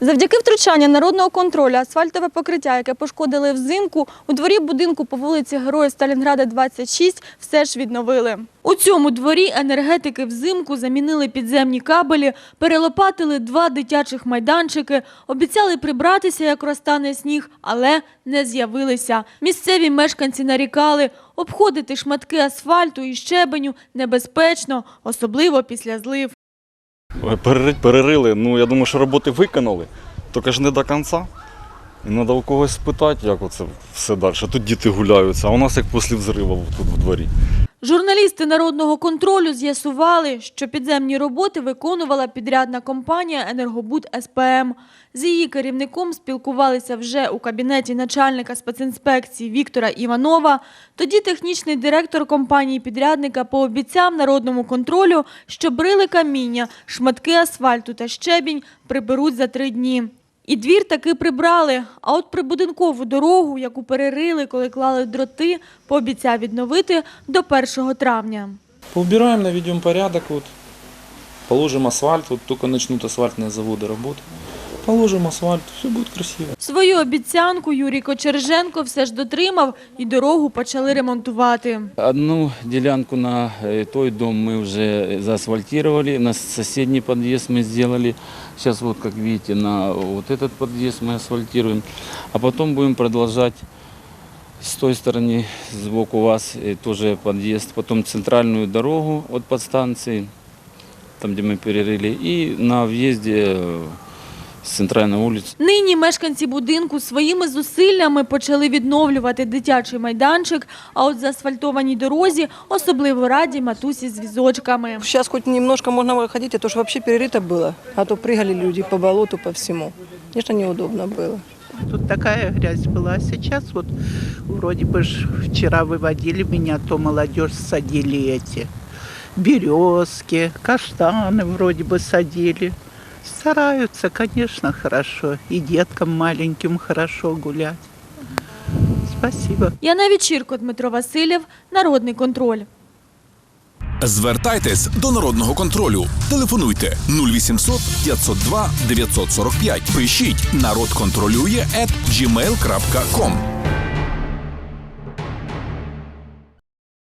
Завдяки втручанню народного контролю асфальтове покриття, яке пошкодили взимку, у дворі будинку по вулиці Героїв Сталінграда 26 все ж відновили. У цьому дворі енергетики взимку замінили підземні кабелі, перелопатили два дитячих майданчики, обіцяли прибратися, як розтане сніг, але не з'явилися. Місцеві мешканці нарікали, обходити шматки асфальту і щебеню небезпечно, особливо після злив. Перерили. Ну, я думаю, що роботи виконали, тільки ж не до кінця. І треба у когось спитати, як оце все далі. Тут діти гуляються, а у нас як після взриву тут в дворі. Журналісти народного контролю з'ясували, що підземні роботи виконувала підрядна компанія «Енергобуд СПМ». З її керівником спілкувалися вже у кабінеті начальника спецінспекції Віктора Іванова. Тоді технічний директор компанії-підрядника пообіцяв народному контролю, що брили каміння, шматки асфальту та щебінь приберуть за три дні. І двір таки прибрали, а от прибудинкову дорогу, яку перерили, коли клали дроти, пообіцяв відновити до 1 травня. Поубираем, наведемо порядок, вот, Положимо асфальт, вот только асфальтні заводи роботи Положим асфальт, все будет красиво. Свою обіцянку Юрій Кочерженко все ж дотримав і дорогу почали ремонтувати. Одну делянку на э, той дом мы уже заасфальтировали, на соседний подъезд мы сделали. Сейчас вот, как видите, на вот этот подъезд мы асфальтируем. А потом будем продолжать с той стороны, сбоку вас, э, тоже подъезд. Потом центральную дорогу от подстанции, там, где мы перерыли. И на въезде э, с центральной улицы Нині мешканці будинку своїми зусиллями почали відновлювати дитячий майданчик, а от заасфальтованій дорозі особливо раді матусі з візочками. Сейчас хоть немножко можно выходить, а то что вообще перерыто было. А то прыгали люди по болоту, по всему. Конечно, неудобно было. Тут такая грязь была. А сейчас вот вроде бы ж вчера выводили меня, то молодежь садили эти березки, каштаны вроде бы садили. Стараются, конечно, хорошо. И деткам маленьким хорошо гулять. Спасибо. Яна Вечірко, Дмитро Васильєв, Народний контроль. Звертайтесь до народного контролю. Телефонуйте 0800 502 945. Пишіть народ контролює at gmail.com.